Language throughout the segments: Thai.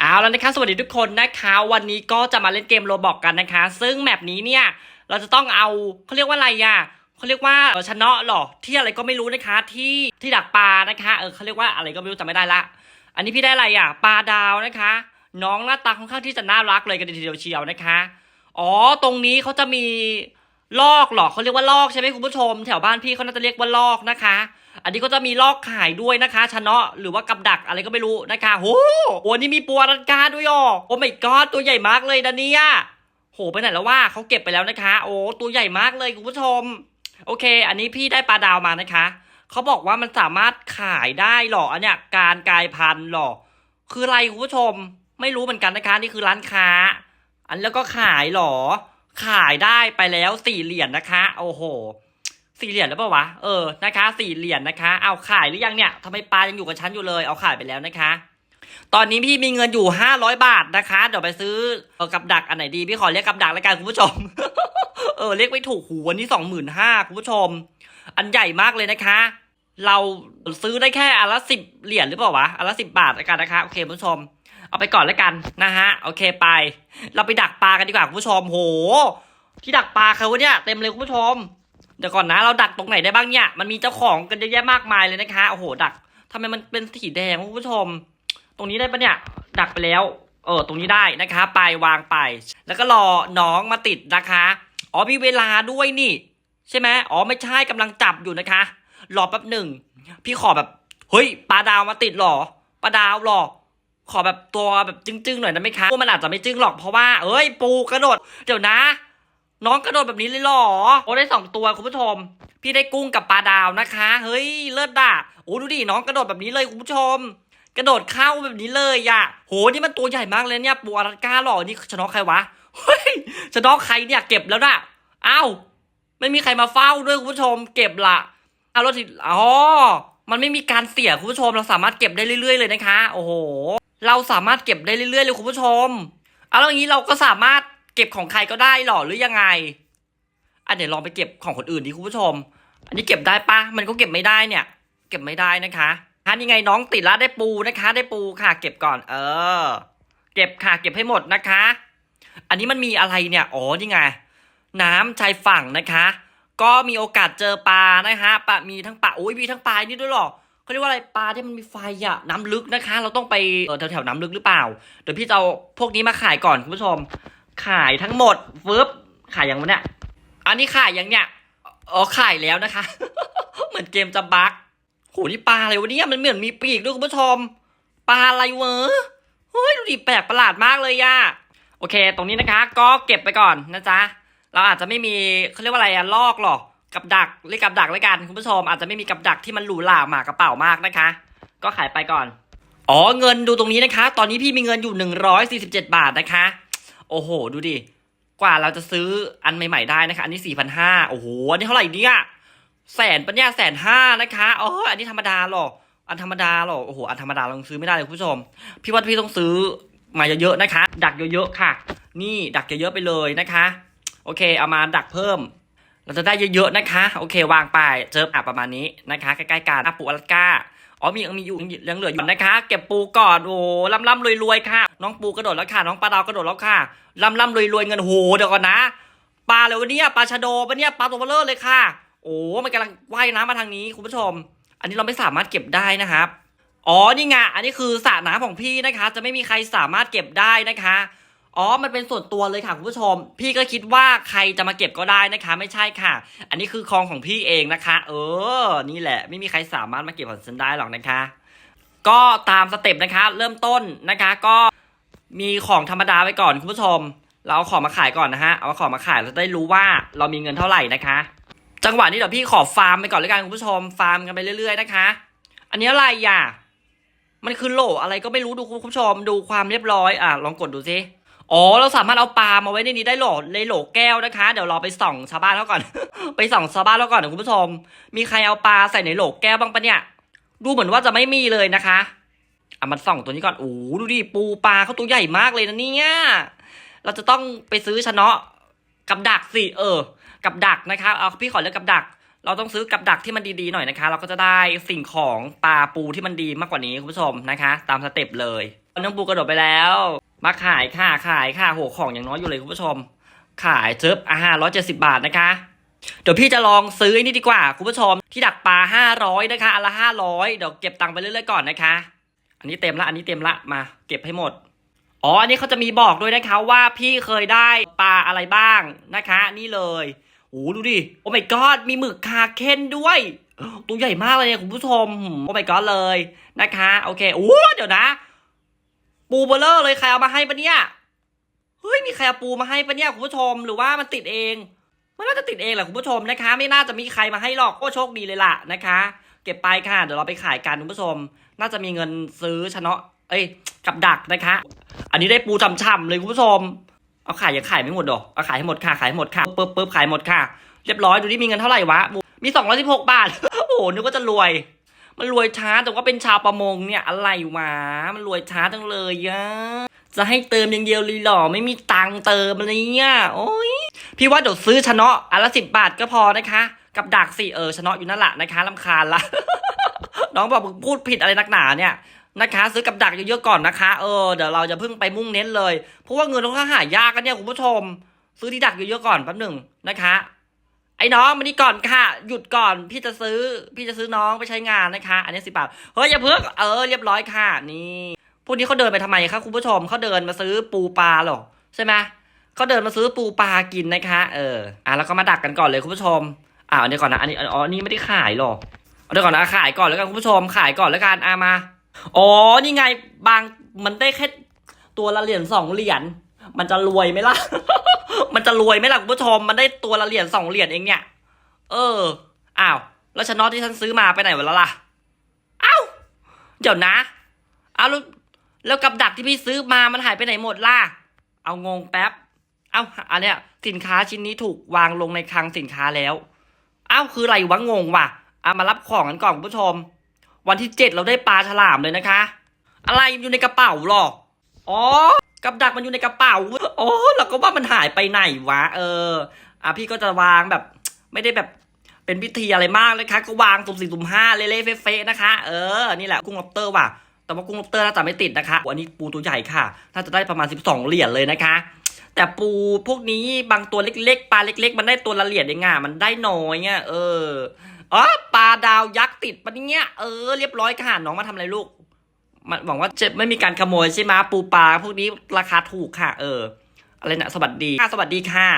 เอาแล้วนะคะสวัสดีทุกคนนะคะวันนี้ก็จะมาเล่นเกมโรบอกกันนะคะ ซึ่งแมปนี้เนี่ยเราจะต้องเอาเขาเรียกว่าอะไรอะเขาเรียกว่าชนะหรอที่อะไรก็ไม่รู้นะคะที่ที่ดักปลานะคะเออเขาเรียกว่าอะไรก็ไม่รู้จำไม่ได้ละ อันนี้พี่ได้อะไรอะปลาดาวนะคะ น้องหน้าตาค่อนข้างที่จะน่ารักเลยกันทีเดียวเชียวนะคะอ๋อตรงนี้เขาจะมีลอกหรอเขาเรียกว่าลอกใช่ไหมคุณผู้ชม แถวบ้านพี่เขาน่าจะเรียกว่าลอกนะคะ อันนี้ก็จะมีลอกขายด้วยนะคะชะเนาะหรือว่ากับดักอะไรก็ไม่รู้นะคะโหโอ้นี่มีปัวรันกาด้วยอ่อโอ้ไม่กอดตัวใหญ่มากเลยนะเนี่ยโหไปไหนแล้วว่าเขาเก็บไปแล้วนะคะ โอ้ตัวใหญ่มากเลยคุณผู้ชม โอเค อันนี้พี่ได้ปลาดาวมานะคะเขาบอกว่ามันสามารถขายได้หรออันเนี้ยการกลายพันธุ์หรอคืออะไรคุณผู้ชม ไม่รู้เหมือนกันนะคะนี่คือร้านค้า อันแล้วก็ขายหรอขายได้ไปแล้วสี่เหรียญนะคะ โอ้โห สี่เหรียญแล้วเปล่าวะ เออ นะคะ สี่เหรียญนะคะ เอาขายหรือยังเนี่ยทำไมปลายังอยู่กับฉันอยู่เลย เอาขายไปแล้วนะคะ ตอนนี้พี่มีเงินอยู่ห้าร้อยบาทนะคะ เดี๋ยวไปซื้อเออกับดักอันไหนดี พี่ขอเรียกกับดักแล้วกันคุณผู้ชม เออ เรียกไม่ถูกหูวันนี้สองหมื่นห้าคุณผู้ชม อันใหญ่มากเลยนะคะ เราซื้อได้แค่อันละสิบเหรียญหรือเปล่าวะ อันละสิบบาทแล้วกันนะคะ โอเคคุณผู้ชม เอาไปก่อนแล้วกันนะฮะ โอเคไป เราไปดักปลากันดีกว่าคุณผู้ชม โห ที่ดักปลาเขาเนี่ยเต็มเลยคุณผู้ชม เดี๋ยวก่อนนะเราดักตรงไหนได้บ้างเนี่ย มันมีเจ้าของกันเยอะแยะมากมายเลยนะคะโอ้โหดักทำไมมันเป็นสีแดงคุณผู้ชม ตรงนี้ได้ปะเนี่ย ดักไปแล้ว เออ ตรงนี้ได้นะคะ ไปวางไป แล้วก็รอน้องมาติดนะคะ อ๋อมีเวลาด้วยนี่ ใช่ไหมอ๋อไม่ใช่กำลังจับอยู่นะคะ รอแป๊บหนึ่ง พี่ขอแบบเฮ้ยปลาดาวมาติดหรอปลาดาวหรอขอแบบตัวแบบจึ้งๆหน่อยได้ไหมคะมันอาจจะไม่จึ้งหรอกเพราะว่า เอ้ยปูกระโดดเดี๋ยวนะ น้องกระโดดแบบนี้เลยหรอ โอ้ได้สองตัวคุณผู้ชม พี่ได้กุ้งกับปลาดาวนะคะ เฮ้ยเลิศด่ะโอ้ดูดิน้องกระโดดแบบนี้เลยคุณผู้ชม กระโดดเข้าแบบนี้เลยอะโหนี่มันตัวใหญ่มากเลยเนี่ยปูอลาสก้าหรอนี่ชนะใครวะ เฮ้ยชนะใครเนี่ยเก็บแล้วนะอ้าวไม่มีใครมาเฝ้าด้วยคุณผู้ชม เก็บละเอาแล้วทีอ๋อมันไม่มีการเสียคุณผู้ชม เราสามารถเก็บได้เรื่อย ๆ เลยนะคะ โอ้โห เราสามารถเก็บได้เรื่อยๆเลยคุณผู้ชมเอาแล้วอย่างนี้เราก็สามารถ เก็บของใครก็ได้หรอหรือยังไงอะเดี๋ยวลองไปเก็บของคนอื่นดิคุณผู้ชม อันนี้เก็บได้ปะมันก็เก็บไม่ได้เนี่ย เก็บไม่ได้นะคะฮะนี่ไงน้องติดล้วได้ปูนะคะ ได้ปูค่ะ เก็บก่อน เออ เก็บค่ะ เก็บให้หมดนะคะ อันนี้มันมีอะไรเนี่ยอ๋อนี่ไงน้ำชายฝั่งนะคะ ก็มีโอกาสเจอปลานะคะปลามีทั้งปลาโอ้ยมีทั้งปลานี่ด้วยหรอเขาเรียกว่าอะไรปลาที่มันมีไฟอะน้ำลึกนะคะ เราต้องไปเออแถวๆน้ำลึกหรือเปล่า เดี๋ยวพี่จะเอาพวกนี้มาขายก่อนคุณผู้ชม ขายทั้งหมดฟึบขายอย่างวะเนี่ยอันนี้ขายอย่างเนี้ยอ๋อขายแล้วนะคะ เหมือนเกมจะบั๊กโหนี่ปลาอะไรวะเนี่ยมันเหมือนมีปีกด้วยคุณผู้ชมปลาอะไรเวะเฮ้ยดูดิแปลกประหลาดมากเลยย่าโอเค ตรงนี้นะคะ ก็เก็บไปก่อนนะจ๊ะเราอาจจะไม่มีเขาเรียกว่าอะไรอะลอกหรอกกับดักเรียกกับดักแล้วกันคุณผู้ชม อาจจะไม่มีกับดักที่มันหรูหราหมากระเป๋ามากนะคะ ก็ขายไปก่อน อ๋อเงินดูตรงนี้นะคะ ตอนนี้พี่มีเงินอยู่หนึ่งร้อยสี่สิบเจ็ดบาทนะคะ โอ้โห ดูดิ กว่าเราจะซื้ออันใหม่ ๆ ได้นะคะ อันนี้สี่พันห้าโอ้โห อันนี้เท่าไหร่เนี่ยแสนปัญญาแสนห้านะคะอ๋ออันนี้ธรรมดาหรอ อันธรรมดาหรอ โอ้โห อันธรรมดาเราซื้อไม่ได้เลยคุณผู้ชม พี่ว่าพี่ต้องซื้อมาเยอะๆนะคะ ดักเยอะๆค่ะ นี่ดักเยอะๆไปเลยนะคะ โอเค เอามาดักเพิ่ม เราจะได้เยอะๆนะคะ โอเค วางไปเจออะประมาณนี้นะคะ ใกล้ๆกันอะปูอลาสก้า อ๋อมียังมีอยู่ยังเหลืออยู่นะคะ เก็บปูก่อนโอ้ล่ำล่ำรวยรวยค่ะ น้องปูกระโดดแล้วค่ะ น้องปลาดาวกระโดดแล้วค่ะล่ำล่ำรวยรวยเงินโหเดี๋ยวก่อนนะปลาอะไรวะเนี่ยปลาชะโดปะเนี่ยปลาตัวเบลเลอร์เลยค่ะ โอ้มันกำลังว่ายน้ำมาทางนี้คุณผู้ชม อันนี้เราไม่สามารถเก็บได้นะครับอ๋อนี่ไงอันนี้คือสระน้ำของพี่นะคะ จะไม่มีใครสามารถเก็บได้นะคะ อ๋อ มันเป็นส่วนตัวเลยค่ะคุณผู้ชม พี่ก็คิดว่าใครจะมาเก็บก็ได้นะคะ ไม่ใช่ค่ะ อันนี้คือคลองของพี่เองนะคะ เออ นี่แหละ ไม่มีใครสามารถมาเก็บของฉันได้หรอกนะคะ ก็ตามสเต็ปนะคะ เริ่มต้นนะคะ ก็มีของธรรมดาไว้ก่อนคุณผู้ชม เราเอาของมาขายก่อนนะฮะ เอาของมาขายเราจะได้รู้ว่าเรามีเงินเท่าไหร่นะคะ จังหวะนี้เดี๋ยวพี่ขอฟาร์มไปก่อนแล้วกันคุณผู้ชม ฟาร์มกันไปเรื่อยๆนะคะ อันนี้อะไรอะ มันคือโหลอะไรก็ไม่รู้ดูคุณผู้ชม ดูความเรียบร้อย อะ ลองกดดูสิ อ๋อเราสามารถเอาปลามาไว้ในนี้ได้โหลในโหลแก้วนะคะ เดี๋ยวเราไปส่องชาวบ้านเขาก่อน ไปส่องชาวบ้านเขาก่อนนะคุณผู้ชม มีใครเอาปลาใส่ในโหลแก้วบ้างปะเนี่ย ดูเหมือนว่าจะไม่มีเลยนะคะอะมันส่องตัวนี้ก่อนโอ้ดูดิปูปลาเขาตัวใหญ่มากเลยนะเนี่ยเราจะต้องไปซื้อชะเนาะกับดักสิเออ กับดักนะคะเอาพี่ขอเลือกกับดัก เราต้องซื้อกับดักที่มันดีๆหน่อยนะคะ เราก็จะได้สิ่งของปลาปูที่มันดีมากกว่านี้คุณผู้ชมนะคะ ตามสเต็ปเลยน้องปูกระโดดไปแล้ว มาขายค่ะขายค่ะโหของอย่างน้อยอยู่เลยคุณผู้ชม ขายเจิบอ่าร้อยเจ็ดสิบาทนะคะ เดี๋ยวพี่จะลองซื้อนี่ดีกว่าคุณผู้ชม ที่ดักปลาห้าร้อยนะคะอันละห้าร้อยเดี๋ยวเก็บตังค์ไปเรื่อยๆก่อนนะคะ อันนี้เต็มละอันนี้เต็มละมา เก็บให้หมดอ๋ออันนี้เขาจะมีบอกด้วยนะคะว่าพี่เคยได้ปลาอะไรบ้างนะคะ นี่เลยโอ้ดูดิโอ้ my god มีหมึกคาเคนด้วยตัวใหญ่มากเลยเนี่ยคุณผู้ชมโอ้ my god เลยนะคะ โอเคโอ้เดี๋ยวนะ ปูเบลเลอร์เลยใครเอามาให้ปะเนี่ย เฮ้ยมีใครเอาปูมาให้ปะเนี่ยคุณผู้ชมหรือว่ามันติดเอง มันน่าจะติดเองแหละคุณผู้ชมนะคะ ไม่น่าจะมีใครมาให้หรอกก็โชคดีเลยล่ะนะคะ เก็บไปค่ะเดี๋ยวเราไปขายกันคุณผู้ชม น่าจะมีเงินซื้อชนะเอ้ยกับดักนะคะ อันนี้ได้ปูช่ำๆเลยคุณผู้ชม เอาขายยังขายไม่หมดหรอเอาขายให้หมดค่ะขายให้หมดค่ะปึ๊บปึ๊บขายหมดค่ะ เรียบร้อยดูที่มีเงินเท่าไหร่วะมีสองร้อยสิบหกบาท โอ้โหนึกว่าจะรวย มันรวยช้าแต่ว่าเป็นชาวประมงเนี่ยอะไรวะมันรวยช้าจังเลยอะจะให้เติมอย่างเดียวเลยหรอไม่มีตังเติมอะไรเนี่ยโอ้ยพี่ว่าเดี๋ยวซื้อชนะอันละสิบบาทก็พอนะคะ กับดักสิเออชนะอยู่นั่นแหละนะคะลำคาญละน้องบอกพูดผิดอะไรนักหนาเนี่ยนะคะ ซื้อกับดักเยอะๆก่อนนะคะเออเดี๋ยวเราจะเพิ่งไปมุ่งเน้นเลยเพราะว่าเงินต้องหายากกันเนี่ยคุณผู้ชม ซื้อที่ดักเยอะๆก่อนแป๊บหนึ่งนะคะ อ้น้องมานี่ก่อนค่ะ หยุดก่อนพี่จะซื้อ พี่จะซื้อน้องไปใช้งานนะคะ อันนี้สิบบาทเฮ้ยอย่าเพิ่งเออเรียบร้อยค่ะ นี่พวกนี้เขาเดินไปทำไมคะคุณผู้ชมเขาเดินมาซื้อปูปลาหรอใช่ไหมเขาเดินมาซื้อปูปลากินนะคะ เอออะแล้วก็มาดักกันก่อนเลยคุณผู้ชมอ่าเดี๋ยวก่อนนะอันนี้อ๋อนนี้ไม่ได้ขายหรอเอาเดี๋ยวก่อนนะขายก่อนแล้วกันคุณผู้ชมขายก่อนแล้วกันอะมาอ๋อนี่ไงบางมันได้แค่ตัวละเหรียญสองเหรียญ มันจะรวยไหมล่ะ มันจะรวยไหมล่ะคุณผู้ชม มันได้ตัวละเหรียญสองเหรียญเองเนี่ย เออ อ้าว แล้วชนอตที่ฉันซื้อมาไปไหนหมดแล้วล่ะ อ้าว เดี๋ยวนะเอาแล้วแล้วกับดักที่พี่ซื้อมามันหายไปไหนหมดล่ะ เอางงแป๊บ เอาอันเนี้ยสินค้าชิ้นนี้ถูกวางลงในคลังสินค้าแล้วอ้าวคืออะไรวะงงว่ะเอามารับของกันก่อนคุณผู้ชม วันที่เจ็ดเราได้ปลาฉลามเลยนะคะ อะไรอยู่ในกระเป๋าหรอ อ๋อ กับดักมันอยู่ในกระเป๋าโอ๋อเราก็ว่ามันหายไปไหนวะ เออ อะพี่ก็จะวางแบบ ไม่ได้แบบเป็นพิธีอะไรมากเลยค่ะก็วางสุ่มสี่สุ่มห้าเละๆเฟะๆนะคะ เออ นี่แหละกุ้งล็อบเตอร์ว่ะ แต่ว่ากุ้งล็อบเตอร์น่าจะไม่ติดนะคะอันนี้ปูตัวใหญ่ค่ะ น่าจะได้ประมาณ 12 เหรียญเลยนะคะ แต่ปูพวกนี้บางตัวเล็กๆ ปลาเล็ก ๆ มันได้ตัวละเหรียญเองอะมันได้น้อยอะเออ อ๋อ ปลาดาวยักษ์ติดปะเนี่ย เออ เรียบร้อยค่ะน้องมาทำอะไรลูก มันหวังว่าจะไม่มีการขโมยใช่ไหมปูปลาพวกนี้ราคาถูกค่ะ เออ อะไรนะสวัสดีค่ะสวัสดีค่ะ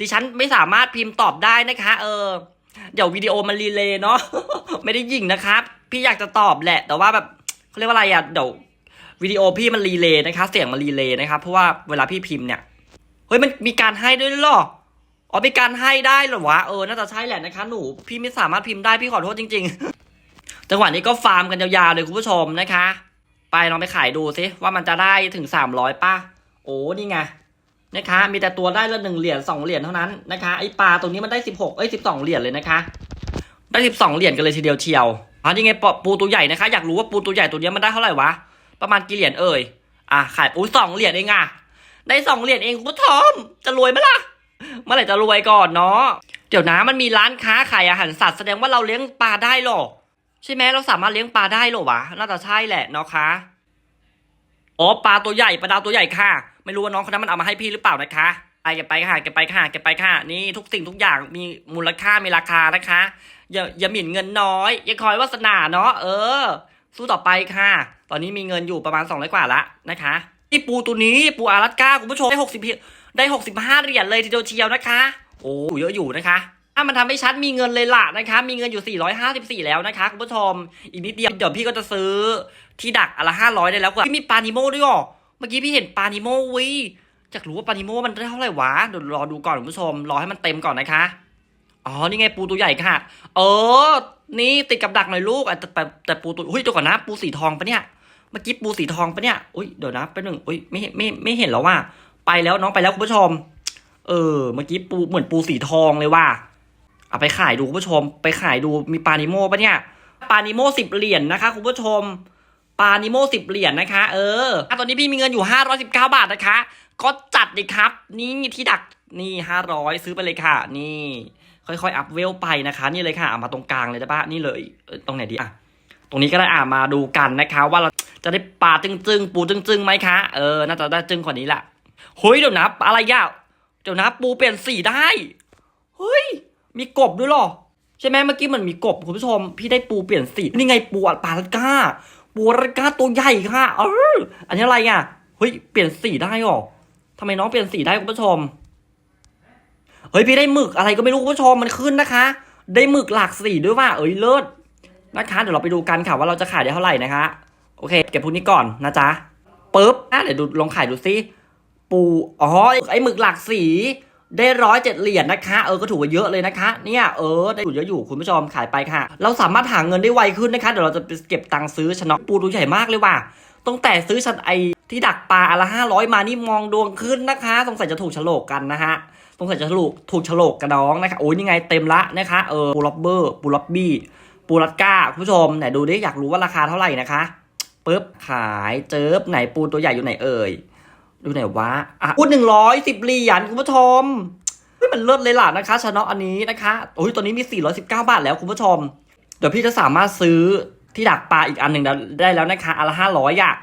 ดิฉันไม่สามารถพิมพ์ตอบได้นะคะ เออ เดี๋ยววิดีโอมันรีเลย์เนาะไม่ได้ยิงนะครับ พี่อยากจะตอบแหละ แต่ว่าแบบเขาเรียกว่าอะไรอะเดี๋ยววิดีโอพี่มันรีเลย์นะคะ เสียงมันรีเลย์นะครับเพราะว่าเวลาพี่พิมพ์เนี่ยเฮ้ยมันมีการให้ด้วยหรออ๋อมีการให้ได้เหรอวะเออน่าจะใช่แหละนะคะหนูพี่ไม่สามารถพิมพ์ได้พี่ขอโทษจริง ๆ จังหวะนี้ก็ฟาร์มกันยาวๆเลยคุณผู้ชมนะคะ ไปลองไปขายดูซิว่ามันจะได้ถึงสามร้อยป่ะ โอ้นี่ไงนะคะมีแต่ตัวได้ละหนึ่งเหรียญสองเหรียญเท่านั้นนะคะไอปลาตัวนี้มันได้สิบหกเอ้ยสิบสองเหรียญเลยนะคะ ได้สิบสองเหรียญกันเลยทีเดียวเชียวอ๋อนี่ไงปูตัวใหญ่นะคะ อยากรู้ว่าปูตัวใหญ่ตัวนี้มันได้เท่าไหร่วะประมาณกี่เหรียญเอ่ยอะขายอู้สองเหรียญเองอะได้สองเหรียญเองคุณผู้ชมจะรวยไหมล่ะเมื่อไหร่จะรวยก่อนเนาะเดี๋ยวนะมันมีร้านค้าขายอาหารสัตว์แสดงว่าเราเลี้ยงปลาได้หรอ ใช่ไหมเราสามารถเลี้ยงปลาได้หรอวะน่าจะใช่แหละเนาะคะอ๋อปลาตัวใหญ่ปลาดาวตัวใหญ่ค่ะ ไม่รู้ว่าน้องคนนั้นมันเอามาให้พี่หรือเปล่านะคะไปเก็บไปค่ะเก็บไปค่ะเก็บไปค่ะ นี่ทุกสิ่งทุกอย่างมีมูลค่ามีราคานะคะ อย่าอย่าหมิ่นเงินน้อยอย่าคอยวาสนาเนาะเออ สู้ต่อไปค่ะ ตอนนี้มีเงินอยู่ประมาณสองร้อยกว่าละนะคะนี่ปูตัวนี้ปูอารัสก้าคุณผู้ชมได้หกสิบได้หกสิบห้าเหรียญเลยทีเดียวเชียวนะคะ โอ้เยอะอยู่นะคะ ถ้ามันทำให้ชัดมีเงินเลยล่ะนะคะ มีเงินอยู่ 454 แล้วนะคะคุณผู้ชม อีกนิดเดียวเดี๋ยวพี่ก็จะซื้อที่ดักอนละ500ได้แล้วกว่าพี่มีปานิโมด้วยอะเมื่อกี้พี่เห็นปานิโมวิอยากรู้ว่าปานิโมมันได้เท่าไหร่วะเดี๋ยวรอดูก่อนคุณผู้ชม รอให้มันเต็มก่อนนะคะ อ๋อ นี่ไงปูตัวใหญ่ค่ะ เออ นี่ติดกับดักหน่อยลูกแต่แต่แต่ปูตัวอุ้ยตัวก่อนนะ ปูสีทองปะเนี่ย เมื่อกี้ปูสีทองปะเนี่ย อุ้ยเดี๋ยวนะไปหนึ่งอุ้ยไม่ไม่ไม่เห็นแล้วว่า ไปแล้วน้องไปแล้วคุณผู้ชม เออ เมื่อกี้ปูเหมือนปูสีทองเลยว่า เอาไปขายดูคุณผู้ชม ไปขายดูมีปลานิโมปะเนี่ยปลานิโมสิบเหรียญนะคะคุณผู้ชมปลานิโมสิบเหรียญนะคะ เออตอนนี้พี่มีเงินอยู่ห้าร้อยสิบเก้าบาทนะคะ ก็จัดเลยครับ นี่ที่ดักนี่ห้าร้อยซื้อไปเลยค่ะ นี่ ค่อยๆ อัพเวลไปนะคะ นี่เลยค่ะามาตรงกลางเลยจ้ะป้านี่เลยตรงไหนดีอะตรงนี้ก็ได้อ่ามาดูกันนะคะ ว่าเราจะได้ปลาจึงๆ ปูจึงๆไหมคะเออน่าจะได้จึงกว่านี้แหละเฮ้ยเดี๋ยวนะอะไรย่าเดี๋ยวนะปูเปลี่ยนสีได้เฮ้ย มีกบด้วยหรอ ใช่ไหมเมื่อกี้มันมีกบคุณผู้ชม พี่ได้ปูเปลี่ยนสีนี่ไงปูปลาลัดก้า ปูลัดก้าตัวใหญ่ค่ะเอออันนี้อะไรอะเฮ้ยเปลี่ยนสีได้หรอทำไมน้องเปลี่ยนสีได้คุณผู้ชมเฮ้ยพี่ได้หมึกอะไรก็ไม่รู้คุณผู้ชมมันขึ้นนะคะ ได้หมึกหลากสีด้วยว่า เอ้ยเลิศนะคะเดี๋ยวเราไปดูกันค่ะว่าเราจะขายได้เท่าไหร่นะคะโอเค เก็บพวกนี้ก่อนนะจ๊ะปึ๊บอะเดี๋ยวดูลองขายดูซิปูอ๋อไอหมึกหลากสี ได้ร้อยเจ็ดเหรียญนะคะเออก็ถือว่าเยอะเลยนะคะเนี่ยเออได้อยู่เยอะอยู่คุณผู้ชมขายไปค่ะ เราสามารถหาเงินได้ไวขึ้นนะคะเดี๋ยวเราจะไปเก็บตังค์ซื้อชนาะปูตัวใหญ่มากเลยว่ะตั้งแต่ซื้อชันไอที่ดักปลาอละห้าร้อยมานี่มองดวงขึ้นนะคะสงสัยจะถูกฉลกกันนะฮะสงสัยจะถูกถูกฉลกกับน้องนะคะโอ้ยนี่ไงเต็มละนะคะเออปูล็อบเบอร์ปูล็อบบี้ปูรัดก้าคุณผู้ชมไหนดูดิอยากรู้ว่าราคาเท่าไหร่นะคะปึ๊บขายเจิบไหนปูตัวใหญ่อยู่ไหนเอ่ย ดูไหนวะอะพูดหนึ่งร้อยสิบเหรียญคุณผู้ชมไม่มันเลิศเลยล่ะนะคะชาเนะอันนี้นะคะโอ้ยตัวนี้มี 419 บาทแล้วคุณผู้ชม เดี๋ยวพี่จะสามารถซื้อที่ดักปลาอีกอันหนึ่งได้แล้วนะคะอันละห้าร้อยอะ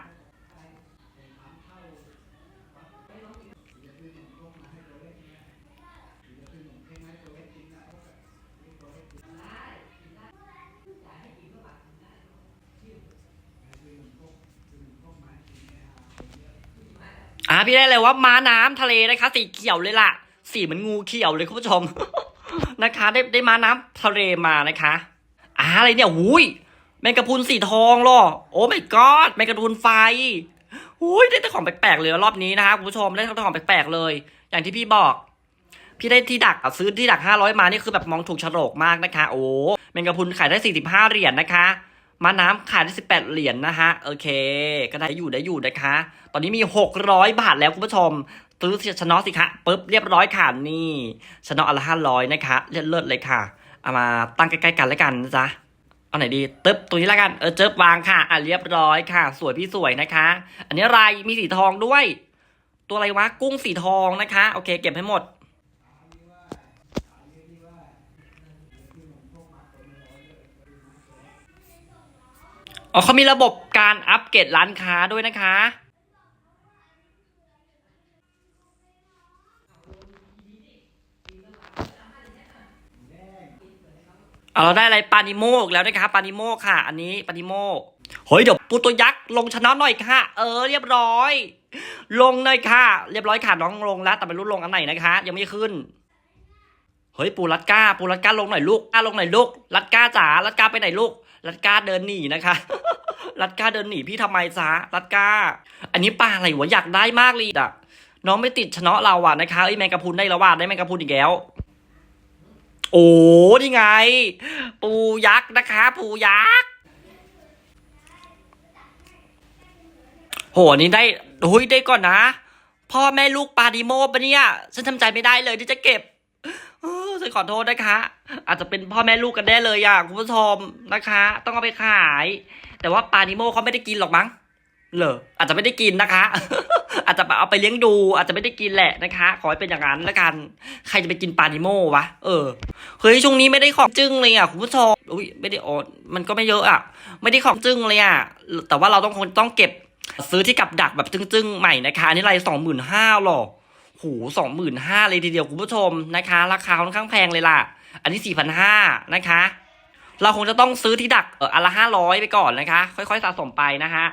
อะพี่ได้เลยว่าม้าน้ำทะเลนะคะ สีเขียวเลยล่ะ สีเหมือนงูเขียวเลยคุณผู้ชมนะคะ ได้ได้ม้าน้ำทะเลมานะคะอ่าอะไรเนี่ยหุยแมงกะพรุนสีทองหรอ โอ้ไม่กอดแมงกะพรุนไฟหุยได้แต่ของแปลกๆเลยรอบนี้นะคะคุณผู้ชมได้แต่ของแปลกๆเลย อย่างที่พี่บอกพี่ได้ที่ดักซื้อที่ดักห้าร้อยมานี่คือแบบมองถูกฉลกมากนะคะ โอ้แมงกะพรุนขายได้สี่สิบห้าเหรียญนะคะ ม้าน้ำขายได้สิบแปดเหรียญนะฮะ โอเค ก็ได้อยู่ได้อยู่นะคะ ตอนนี้มีหกร้อยบาทแล้วคุณผู้ชมซื้อชนะสิคะปุ๊บเรียบร้อยค่ะนี่ชนะอันละห้าร้อยนะคะเลิศเลิศเลยค่ะเอามาตั้งใกล้ๆกันแล้วกันนะจ๊ะเอาไหนดีตึ๊บตัวนี้แล้วกันเออเจิบวางค่ะอะเรียบร้อยค่ะ สวยพี่สวยนะคะ อันนี้อะไรมีสีทองด้วย ตัวอะไรวะกุ้งสีทองนะคะ โอเค เก็บให้หมด อ๋อเขามีระบบการอัปเกรดร้านค้าด้วยนะคะ เอาเราได้อะไรปานิโมกแล้วนะคะปานิโมกค่ะ อันนี้ปานิโมกเฮ้ยเดี๋ยวปูตัวยักษ์ลงชนะหน่อยค่ะ เออ เรียบร้อย ลงเลยค่ะ เรียบร้อยค่ะน้องลงแล้ว แต่ไม่รู้ลงอันไหนนะคะ ยังไม่ขึ้นเฮ้ยปูรัดก้าปูรัดก้าลงหน่อยลูกก้าลงหน่อยลูกรัดก้าจ๋ารัดก้าไปไหนลูก รัดก้าเดินหนีนะคะรัดก้าเดินหนีพี่ทำไมจ๊ะรัดก้า อันนี้ปลาอะไรวะอยากได้มากเลยอะน้องไม่ติดชนะเราอะนะคะไอ้แมงกะพุนได้แล้วว่ะได้แมงกะพุนอีกแล้ว โอ้นี่ไง ปูยักษ์นะคะ ปูยักษ์โหอันนี่ได้โอ้ยได้ก่อนนะ พ่อแม่ลูกปลาดิโมปะเนี่ยฉันทำใจไม่ได้เลยที่จะเก็บ ฉันขอโทษนะคะ อาจจะเป็นพ่อแม่ลูกกันได้เลยอะคุณผู้ชมนะคะ ต้องเอาไปขาย แต่ว่าปาดิโมเขาไม่ได้กินหรอกมั้งเหรออาจจะไม่ได้กินนะคะ อาจจะเอาไปเลี้ยงดู อาจจะไม่ได้กินแหละนะคะ ขอให้เป็นอย่างนั้นละกัน ใครจะไปกินปาดิโมวะเออเฮ้ยช่วงนี้ไม่ได้ของจึ้งเลยอะคุณผู้ชมอุ้ยไม่ได้อนมันก็ไม่เยอะอะ ไม่ได้ของจึ้งเลยอะแต่ว่าเราต้องคงต้องเก็บซื้อที่กับดักแบบจึ้งๆใหม่นะคะอันนี้ไรสองหมื่นห้าหรอ หสองหมื่นห้าเลยทีเดียวคุณผู้ชมนะคะ ราคาค่อนข้างแพงเลยล่ะ อันนี้สี่พันห้านะคะ เราคงจะต้องซื้อที่ดักเอออันละห้าร้อยไปก่อนนะคะ ค่อยๆสะสมไปนะคะ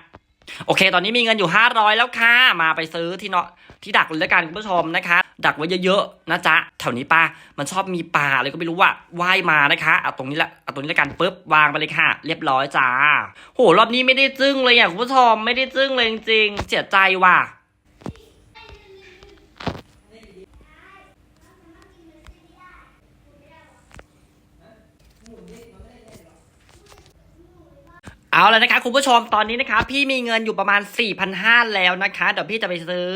โอเค ตอนนี้มีเงินอยู่500แล้วค่ะ มาไปซื้อที่เนาะที่ดักเลยละกันคุณผู้ชมนะคะ ดักไว้เยอะๆนะจ๊ะแถวนี้ปลามันชอบมีปลาอะไรก็ไม่รู้ว่าว่ายมานะคะเอาตรงนี้ละเอาตรงนี้ละกันปุ๊บวางไปเลยค่ะ เรียบร้อยจ้าโหรอบนี้ไม่ได้จึ้งเลยอะคุณผู้ชมไม่ได้จึ้งเลยจริงๆเสียใจว่ะ เอาแล้วนะคะคุณผู้ชมตอนนี้นะคะ พี่มีเงินอยู่ประมาณ 4,500 แล้วนะคะ เดี๋ยวพี่จะไปซื้อ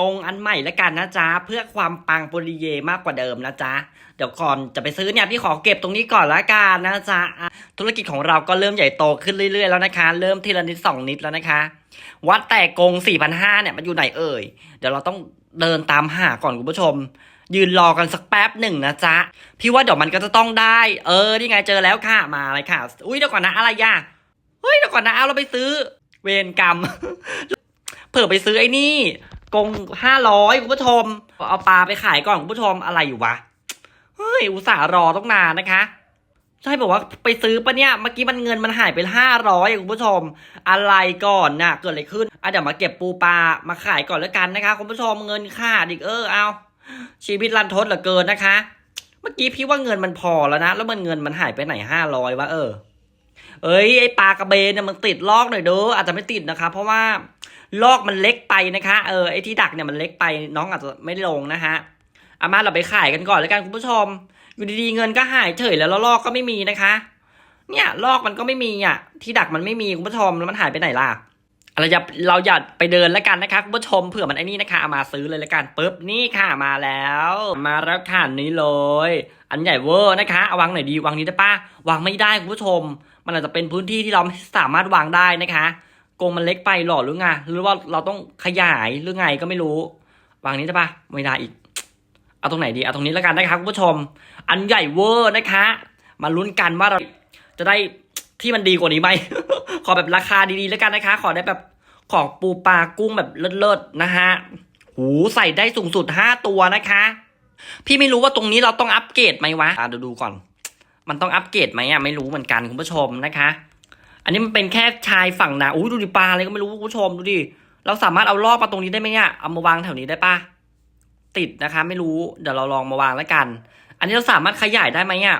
กงอันใหม่แล้วกันนะจ๊ะ เพื่อความปังปริเยมากกว่าเดิมนะจ๊ะ เดี๋ยวก่อนจะไปซื้อเนี่ยพี่ขอเก็บตรงนี้ก่อนละกันนะจ๊ะ ธุรกิจของเราก็เริ่มใหญ่โตขึ้นเรื่อยๆแล้วนะคะ เริ่มทีละนิดสองนิดแล้วนะคะ วัดแต่กรง4,500 เนี่ยมันอยู่ไหนเอ่ย เดี๋ยวเราต้องเดินตามหาก่อนคุณผู้ชม ยืนรอกันสักแป๊บหนึ่งนะจ๊ะ พี่ว่าเดี๋ยวมันก็จะต้องได้ เออนี่ไงเจอแล้วค่ะมาเลยค่ะ อุ้ยเดี๋ยวก่อนนะอะไรย่ะ เฮ้ยเดี๋ยวก่อนนะเอาเราไปซื้อ เวรกรรม เผื่อไปซื้อไอ้นี่ กงห้าร้อยคุณผู้ชม เอาปลาไปขายก่อนคุณผู้ชมอะไรอยู่วะ เฮ้ย อุตส่าห์รอต้องนานนะคะ ใช่บอกว่าไปซื้อปะเนี่ย เมื่อกี้มันเงินมันหายไปห้าร้อยคุณผู้ชม อะไรก่อนน่ะ เกิดอะไรขึ้นอะเดี๋ยวมาเก็บปูปลามาขายก่อนแล้วกันนะคะ คุณผู้ชมเงินค่าดิเออเอาชีวิตรันทดเหลือเกินนะคะ เมื่อกี้พี่ว่าเงินมันพอแล้วนะ แล้วมันเงินมันหายไปไหนห้าร้อยวะเออ เอ้ยไอปลากระเบนเนี่ยมันติดลอกหน่อยเด้ออาจจะไม่ติดนะคะ เพราะว่าลอกมันเล็กไปนะคะเออไอที่ดักเนี่ยมันเล็กไปน้องอาจจะไม่ลงนะฮะอามาเราไปขายกันก่อนแล้วกันคุณผู้ชม อยู่ดีๆเงินก็หายเฉยแล้วแล้วลอกก็ไม่มีนะคะ เนี่ยลอกมันก็ไม่มีอะที่ดักมันไม่มีคุณผู้ชมแล้วมันหายไปไหนล่ะเราอย่าเราอย่าไปเดินแล้วกันนะคะคุณผู้ชมเผื่อมันไอ้นี่นะคะเอามาซื้อเลยแล้วกันปุ๊บนี่ค่ะมาแล้ว มาแล้วค่ะนี้เลย อันใหญ่เวอร์นะคะเอาวางไหนดีวางนี้ได้ปะวางไม่ได้คุณผู้ชม มันอาจจะเป็นพื้นที่ที่เราไม่สามารถวางได้นะคะกรงมันเล็กไปหรอหรือไงหรือว่าเราต้องขยายหรือไงก็ไม่รู้ วางนี้ได้ปะไม่ได้อีกเอาตรงไหนดีเอาตรงนี้แล้วกันนะคะคุณผู้ชม อันใหญ่เวอร์นะคะ มาลุ้นกันว่าเราจะได้ที่มันดีกว่านี้ไหมขอแบบราคาดีๆแล้วกันนะคะ ขอได้แบบของปูปลากุ้งแบบเลิศๆนะฮะหูใส่ได้สูงสุดห้าตัวนะคะ พี่ไม่รู้ว่าตรงนี้เราต้องอัปเกรดไหมวะอะเดี๋ยวดูก่อน มันต้องอัปเกรดไหมอะไม่รู้เหมือนกันคุณผู้ชมนะคะ อันนี้มันเป็นแค่ชายฝั่งนะอุ้ดูดิปลาอะไรก็ไม่รู้คุณผู้ชมดูดิเราสามารถเอาลอบมาตรงนี้ได้ไหมเนี่ยเอามาวางแถวนี้ได้ปะติดนะคะ ไม่รู้เดี๋ยวเราลองมาวางแล้วกัน อันนี้เราสามารถขยายได้ไหมอะ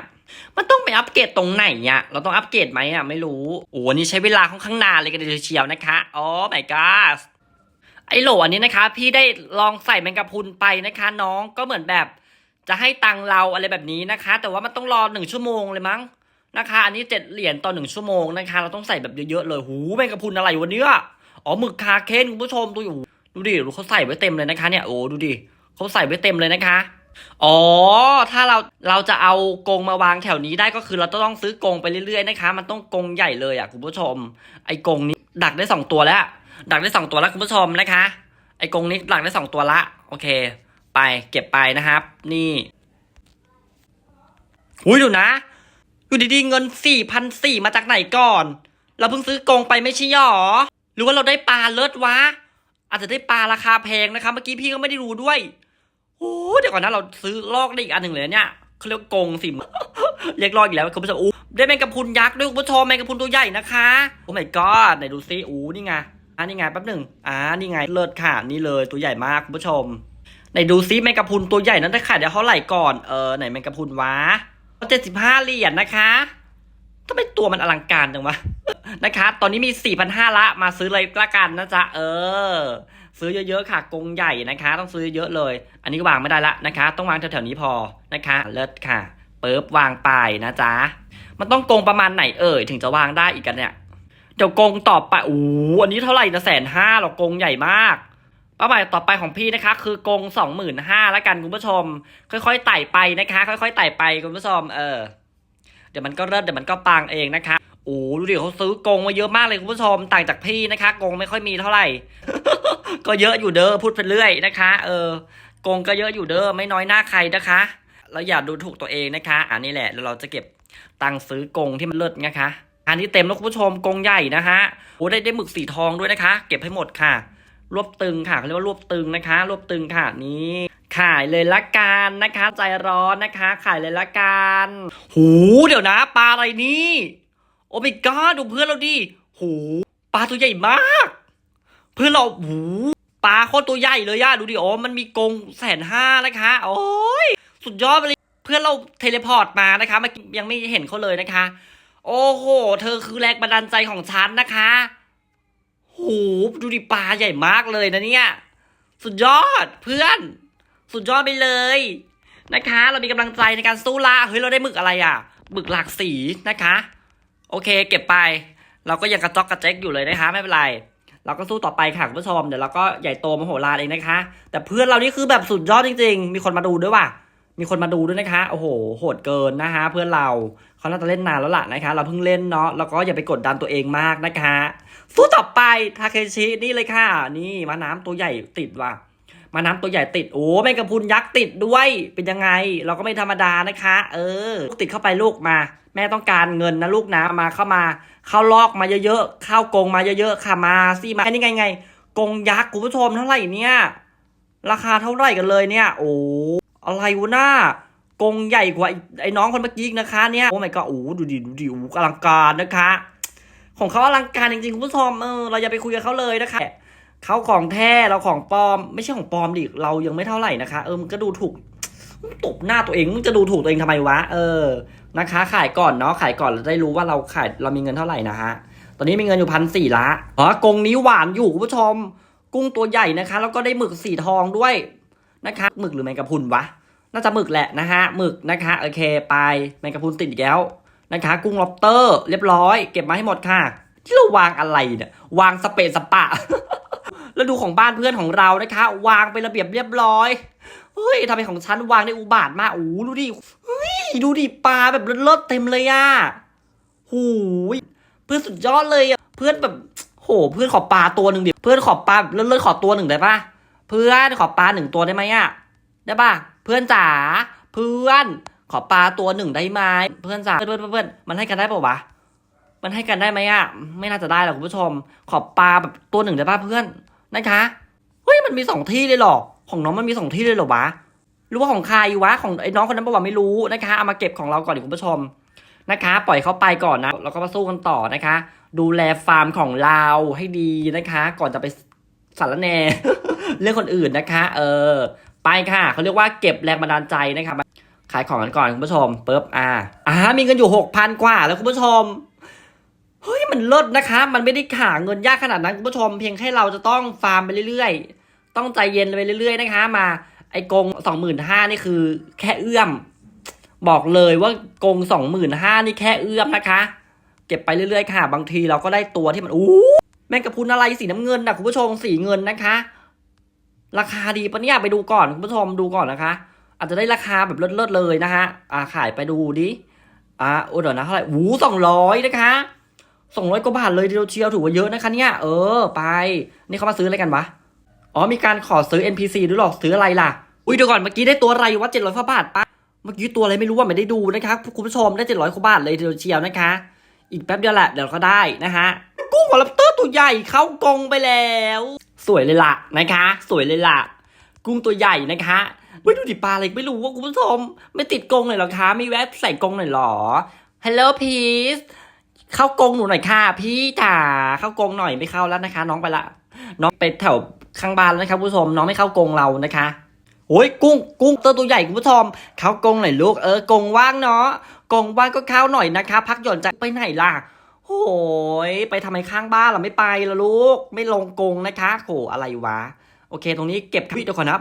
มันต้องไปอัปเกรดตรงไหนอะเราต้องอัปเกรดไหมอะไม่รู้โอ้อันนี้ใช้เวลาค่อนข้างนานเลยกันเลยเชียวนะคะอ๋อ my god ไอโหลอันนี้นะคะ พี่ได้ลองใส่แมงกะพรุนไปนะคะ น้องก็เหมือนแบบ จะให้ตังเราอะไรแบบนี้นะคะ แต่ว่ามันต้องรอหนึ่งชั่วโมงเลยมั้งนะคะ อันนี้เจ็ดเหรียญต่อหนึ่งชั่วโมงนะคะ เราต้องใส่แบบเยอะๆเลยหูแมงกะพรุนอะไรวะเนี่ยอ๋อหมึกคาเคนคุณผู้ชมดูอยู่ดูดิเขาใส่ไว้เต็มเลยนะคะ เนี่ยโอ้ดูดิเขาใส่ไว้เต็มเลยนะคะอ๋อ ถ้าเราเราจะเอากงมาวางแถวนี้ได้ก็คือเราต้องซื้อกงไปเรื่อยๆนะคะ มันต้องกงใหญ่เลยอะคุณผู้ชม ไอ้กงนี้ดักได้สองตัวแล้ว ดักได้สองตัวแล้วคุณผู้ชมนะคะ ไอ้กงนี้ดักได้สองตัวละ โอเค ไปเก็บไปนะครับ นี่อุ้ยดูนะ อยู่ดีๆเงินสี่พันสี่มาจากไหนก่อน เราเพิ่งซื้อกงไปไม่ใช่หรอ หรือว่าเราได้ปลาเลิศวะ อาจจะได้ปลาราคาแพงนะคะเมื่อกี้พี่ก็ไม่ได้รู้ด้วยโอ้เดี๋ยวก่อนนะเราซื้อลอกได้อีกอันหนึ่งเลยเนี่ยเขาเรียกกงสิเรียกลอกอีกแล้วคุณผู้ชมอู้ได้แมงกะพรุนยักษ์ด้วยคุณผู้ชมแมงกะพรุนตัวใหญ่นะคะโอ้ my god ไหนดูซิอู้นี่ไงอ่านี่ไงแป๊บหนึ่งอ่านี่ไงเลิศค่ะนี่เลยตัวใหญ่มากคุณผู้ชม ไหนดูซิแมงกะพุนตัวใหญ่นั้นได้ขายเดี๋ยวเท่าไหร่ก่อน เออไหนแมงกะพุนวะเจ็ดสิบห้าเหรียญนะคะทำไมตัวมันอลังการจังวะ นะคะ ตอนนี้มีสี่พันห้าละมาซื้อเลยละกันนะจ๊ะ เออ ซื้อเยอะๆค่ะ กงใหญ่นะคะ ต้องซื้อเยอะเลย อันนี้ก็วางไม่ได้ละนะคะ ต้องวางแถวๆนี้พอนะคะ เลิศค่ะ เปิบวางไปนะจ๊ะ มันต้องกงประมาณไหนเอ่ยถึงจะวางได้อีกกันเนี่ย เดี๋ยวกงต่อไปโอ้อันนี้เท่าไหร่นะแสนห้าหรอกงใหญ่มาก ป้าหมายต่อไปของพี่นะคะ คือกงสองหมื่นห้าแล้วกันคุณผู้ชม ค่อยๆไต่ไปนะคะ ค่อยๆไต่ไปคุณผู้ชม เออ เดี๋ยวมันก็เลิศเดี๋ยวมันก็ปังเองนะคะโอ้ดูดิเขาซื้อกงมาเยอะมากเลยคุณผู้ชมต่างจากพี่นะคะกงไม่ค่อยมีเท่าไหร่ ก็เยอะอยู่เด้อพูดไปเรื่อยนะคะ เออกงก็เยอะอยู่เด้อไม่น้อยหน้าใครนะคะเราอย่าดูถูกตัวเองนะคะ อันนี้แหละแล้วเราจะเก็บตังค์ซื้อกงที่มันเลิศนะคะอันนี้เต็มแล้วคุณผู้ชมกงใหญ่นะฮะโอ้ได้ได้หมึกสีทองด้วยนะคะ เก็บให้หมดค่ะ รวบตึงค่ะเขาเรียกว่ารวบตึงนะคะ รวบตึงค่ะนี่ขายเลยละกันนะคะ ใจร้อนนะคะ ขายเลยละกันหูเดี๋ยวนะ ปลาอะไรนี่โอ้ my god ดูเพื่อนเราดิหูปลาตัวใหญ่มาก เพื่อนเราหูปลาโคตรตัวใหญ่เลยอะดูดิโอ้มันมีกงแสนห้านะคะ โอ้ยสุดยอดไปเลยเพื่อนเราเทเลพอร์ตมานะคะมื่อกี้ยังไม่เห็นเขาเลยนะคะ โอ้โห เธอคือแรงบันดาลใจของฉันนะคะ หูดูดิปลาใหญ่มากเลยนะเนี่ย สุดยอดเพื่อน สุดยอดไปเลย นะคะ เรามีกำลังใจในการสู้ละเฮ้ยเราได้หมึกอะไรอะหมึกหลากสีนะคะ โอเค เก็บไป เราก็ยังกระจอกกระเจ๊กอยู่เลยนะคะ ไม่เป็นไรเราก็สู้ต่อไปค่ะคุณผู้ชมเดี๋ยวเราก็ใหญ่โตมโหฬารเองนะคะ แต่เพื่อนเรานี่คือแบบสุดยอดจริง ๆ มีคนมาดูด้วยว่ะมีคนมาดูด้วยนะคะ โอ้โห โหดเกินนะคะ เพื่อนเรา เขาน่าจะเล่นนานแล้วล่ะนะคะ เราเพิ่งเล่นเนาะแล้วก็อย่าไปกดดันตัวเองมากนะคะสู้ต่อไปทาเคชินี่เลยค่ะ นี่มาน้ำตัวใหญ่ติดว่ะมาน้ำตัวใหญ่ติดโอ้แมงกะพุนยักษ์ติดด้วยเป็นยังไง เราก็ไม่ธรรมดานะคะ เออลูกติดเข้าไปลูกมา แม่ต้องการเงินนะลูกนะมาเข้ามาเข้าลอกมาเยอะๆเข้ากงมาเยอะๆค่ะมาสิมาอันนี้ไงไงกงยักษ์คุณผู้ชมเท่าไหร่เนี่ย ราคาเท่าไหร่กันเลยเนี่ย โอ้อะไรวะหน้า กรงใหญ่กว่าไอ้น้องคนเมื่อกี้นะคะเนี่ยโอ้ my god โอ้ดูดิดูดิโอ้อลังการนะคะ ของเขาอลังการจริงๆคุณผู้ชมเออเราอย่าไปคุยกับเขาเลยนะคะเขาของแท้เราของปลอม ไม่ใช่ของปลอมดิเรายังไม่เท่าไหร่นะคะ เออมันก็ดูถูกตบหน้าตัวเองมึงจะดูถูกตัวเองทำไมวะเออนะคะ ขายก่อนเนาะขายก่อนเราได้รู้ว่าเราขายเรามีเงินเท่าไหร่นะฮะตอนนี้มีเงินอยู่พันสี่ละอ๋อกงนี้หวานอยู่คุณผู้ชม กุ้งตัวใหญ่นะคะ แล้วก็ได้หมึกสีทองด้วยนะคะหมึกหรือแมงกะพรุนวะ น่าจะหมึกแหละนะฮะหมึกนะคะโอเคไปแมงกะพรุนติดอีกแล้วนะคะ กุ้งล็อบสเตอร์เรียบร้อย เก็บมาให้หมดค่ะ ที่เราวางอะไรเนี่ยวางสเปซสปะ แล้วดูของบ้านเพื่อนของเรานะคะ วางเป็นระเบียบเรียบร้อยเฮ้ยทำไมของฉันวางได้อุบาทมากโอ้ดูดิเฮ้ยดูดิปลาแบบเลิศเต็มเลยอะหูยเพื่อนสุดยอดเลยอะเพื่อนแบบโหเพื่อนขอปลาตัวหนึ่งดิเพื่อนขอปลาแบบเลิศๆขอตัวหนึ่งได้ปะเพื่อนขอปลาหนึ่งตัวได้ไหมอะ ได้ปะเพื่อนจ๋าเพื่อน ขอปลาตัวหนึ่งได้ไหมเพื่อนจ๋าเพื่อนเพื่อนเพื่อนมันให้กันได้ปะวะมันให้กันได้ไหมอะ ไม่น่าจะได้หรอกคุณผู้ชม ขอปลาแบบตัวหนึ่งได้ป่ะเพื่อนนะคะเฮ้ยมันมีสองที่เลยหรอของน้องมันมีสองที่เลยหรอวะรู้ว่าของใครวะของไอ้น้องคนนั้นบอกว่าไม่รู้นะคะเอามาเก็บของเราก่อนดิคุณผู้ชมนะคะ ปล่อยเขาไปก่อนนะแล้วก็มาสู้กันต่อนะคะ ดูแลฟาร์มของเราให้ดีนะคะ ก่อนจะไปสารแหนเรื่องคนอื่นนะคะ เออ ไปค่ะเขาเรียกว่าเก็บแรงบันดาลใจนะคะขายของกันก่อนคุณผู้ชมปุ๊บอ่าอ่ามีเงินอยู่หกพันกว่าแล้วคุณผู้ชมเฮ้ยมันลิศนะคะ มันไม่ได้หาเงินยากขนาดนั้นคุณผู้ชม เพียงแค่เราจะต้องฟาร์มไปเรื่อยๆ ต้องใจเย็นไปเรื่อย ๆ นะคะ มาไอกงสองหมื่นห้านี่คือ แค่เอื้อม บอกเลยว่ากงสองหมื่นห้านี่แค่เอื้อมนะคะ เก็บไปเรื่อยๆค่ะ บางทีเราก็ได้ตัวที่มันอู้แมงกระพุนอะไรสีน้ำเงินนะคุณผู้ชมสีเงินนะคะ ราคาดีปะเนี่ยไปดูก่อนคุณผู้ชมดูก่อนนะคะ อาจจะได้ราคาแบบเลิศๆเลยนะคะอ่าขายไปดูดิอ่าโอ้เดี๋ยวนะเท่าไหร่วูสองร้อยนะคะสองร้อยกว่าบาทเลยเดียวเชียวถือว่าเยอะนะคะเนี่ยเออไปนี่เขามาซื้ออะไรกันวะอ๋อมีการขอซื้อ NPC ด้วยหรอซื้ออะไรล่ะอุ้ยเดี๋ยวก่อนเมื่อกี้ได้ตัวอะไรวะเจ็ดร้อยกว่าบาทปะเมื่อกี้ตัวอะไรไม่รู้ว่าไม่ได้ดูนะคะคุณผู้ชมได้เจ็ดร้อยกว่าบาทเลยเดียวเชียวนะคะ อีกแป๊บเดียวแหละเดี๋ยวก็ได้นะฮะกุ้งหัวลับเตอร์ตัวใหญ่เข้ากรงไปแล้ว สวยเลยล่ะนะคะ สวยเลยล่ะ กุ้งตัวใหญ่นะคะเฮ้ยดูดิปลาอะไรไม่รู้ว่าคุณผู้ชมไม่ติดกรงเลยหรอคะไม่แวะใส่กรงหน่อยหรอ Hello peace เข้ากรงหนูหน่อยค่ะ พี่จ๋าเข้ากรงหน่อยไม่เข้าแล้วนะคะ น้องไปละ น้องไปแถวข้างบ้านแล้วนะครับคุณผู้ชมน้องไม่เข้ากรงเรานะคะโอ้ยกุ้งกุ้งตัวตัวใหญ่คุณผู้ชมเข้ากรงหน่อยลูกเออกรงว่างเนาะกรงว่างก็เข้าหน่อยนะคะ พักหย่อนใจไปไหนล่ะ โอ้ยไปทำไมข้างบ้านล่ะไม่ไปละลูก ไม่ลงกงนะคะโหอะไรวะ โอเค ตรงนี้เก็บพี่เดี๋ยวก่อนนะ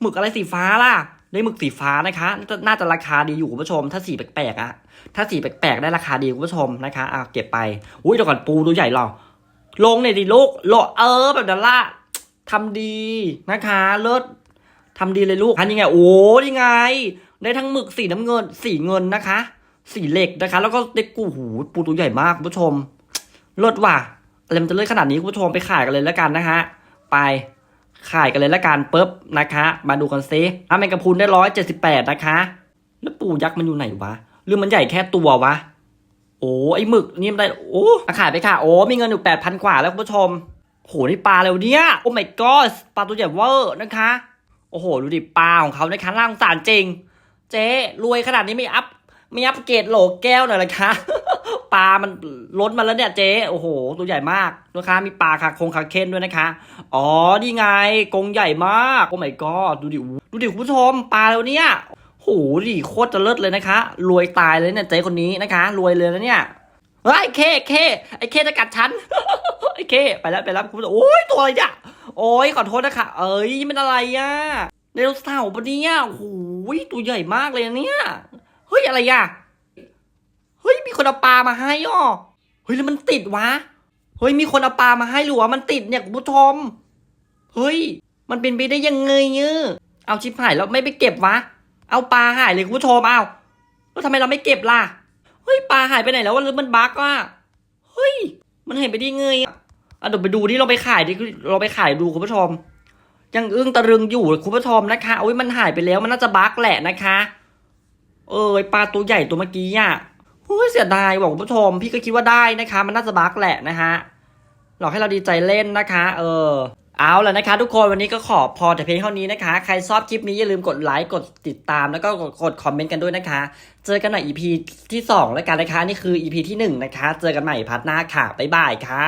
หมึกอะไรสีฟ้าล่ะได้หมึกสีฟ้านะคะน่าจะราคาดีอยู่คุณผู้ชม ถ้าสีแปลกๆอะถ้าสีแปลกๆได้ราคาดีคุณผู้ชมนะคะเอะเก็บไปอุ้ยเดี๋ยวก่อนปูตัวใหญ่หรอลงหน่ยดิลูกโลเออแบบนั้นละทำดีนะคะเลิศทำดีเลยลูกอันนี้ไง โอ้นี่ไง ได้ทั้งหมึกสีน้ำเงินสีเงินนะคะ สีเหล็กนะคะ แล้วก็ได้กูหูปูตัวใหญ่มากคุณผู้ชมเลิศว่ะอะไรมันจะเลิศขนาดนี้คุณผู้ชมไปขายกันเลยแล้วกันนะฮะไปขายกันเลยละกันปุ๊บนะคะ มาดูกันซิอะแมงกะพุนได้ร้อยเจ็ดสิบแปดนะคะ แล้วปูยักษ์มันอยู่ไหนวะหรือมันใหญ่แค่ตัววะ โอ้ไอหมึกนี่มันได้โอ้ขายไปค่ะ โอ้มีเงินอยู่แปดพันกว่าแล้วคุณผู้ชมโหนี่ปลาแล้วเนี่ย โอ้ my god ปลาตัวใหญ่เวอร์นะคะ โอ้โห ดูดิปลาของเขานะคะน่างสารจริง เจ๊รวยขนาดนี้ไม่อัพ ม่อัพเกรดโหลแก้วหน่อยเลยคะปลา มันล้นมาแล้วเนี่ยเจ๊ โอ้โห ตัวใหญ่มากนะคะ มีปลาคาคงคาเคนด้วยนะคะ อ๋อ นี่ไงกรงใหญ่มาก โอ้ my god ดูดิ ดูดิคุณผู้ชม ปลาแล้วเนี่ยโหดิโคตรจะเลิศเลยนะคะ รวยตายเลยเนี่ยเจ๊คนนี้นะคะ รวยเลยนะเนี่ย เฮ้ยไอ้เคเค ไอ้เคจะกัดฉัน ไอ้เค ไปแล้วไปแล้วคุณผู้ชมโอ้ยตัวอะไรเนี่ยโอ้ยขอโทษนะคะ เอ้ยมันอะไรอะไดโนเสาร์ปะเนี่ยโอ้โหตัวใหญ่มากเลยเนี่ย ฮ้ยอะไรอะเฮ้ยมีคนเอาปลามาให้อ่อเฮ้ยแล้วมันติดวะ เฮ้ยมีคนเอาปลามาให้หรือวะมันติดเนี่ยคุณผู้ชม เฮ้ย มันเป็นไปได้ยังไงเนี่ยเอาชิบหายแล้วไม่ไปเก็บวะ เอาปลาหายเลยคุณผู้ชมเอาแล้วทำไมเราไม่เก็บล่ะ เฮ้ยปลาหายไปไหนแล้ววะหรือมันบั๊กอะเฮ้ย มันเห็นไปได้ไงอะอะเดี๋ยวไปดูที่เราไปขายดิเราไปขายดูคุณผู้ชมยังอึ้งตะลึงอยู่คุณผู้ชมนะคะโอ้ยมันหายไปแล้วมันน่าจะบั๊กแหละนะคะ เออปลาตัวใหญ่ตัวเมื่อกี้อะเฮ้ยเสียดายบอกคุณผู้ชม พี่ก็คิดว่าได้นะคะ มันน่าจะบั๊กแหละนะฮะหลอกให้เราดีใจเล่นนะคะ เออเอาแล้วนะคะ ทุกคนวันนี้ก็ขอพอแต่เพียงเท่านี้นะคะ ใครชอบคลิปนี้อย่าลืมกดไลค์กดติดตามแล้วก็กดกดคอมเมนต์กันด้วยนะคะ เจอกันใหม่ EP ที่ 2 แล้วกันนะคะนี่คือ EP ที่ 1 นะคะ เจอกันใหม่พาร์ทหน้าค่ะบ๊ายบายค่ะ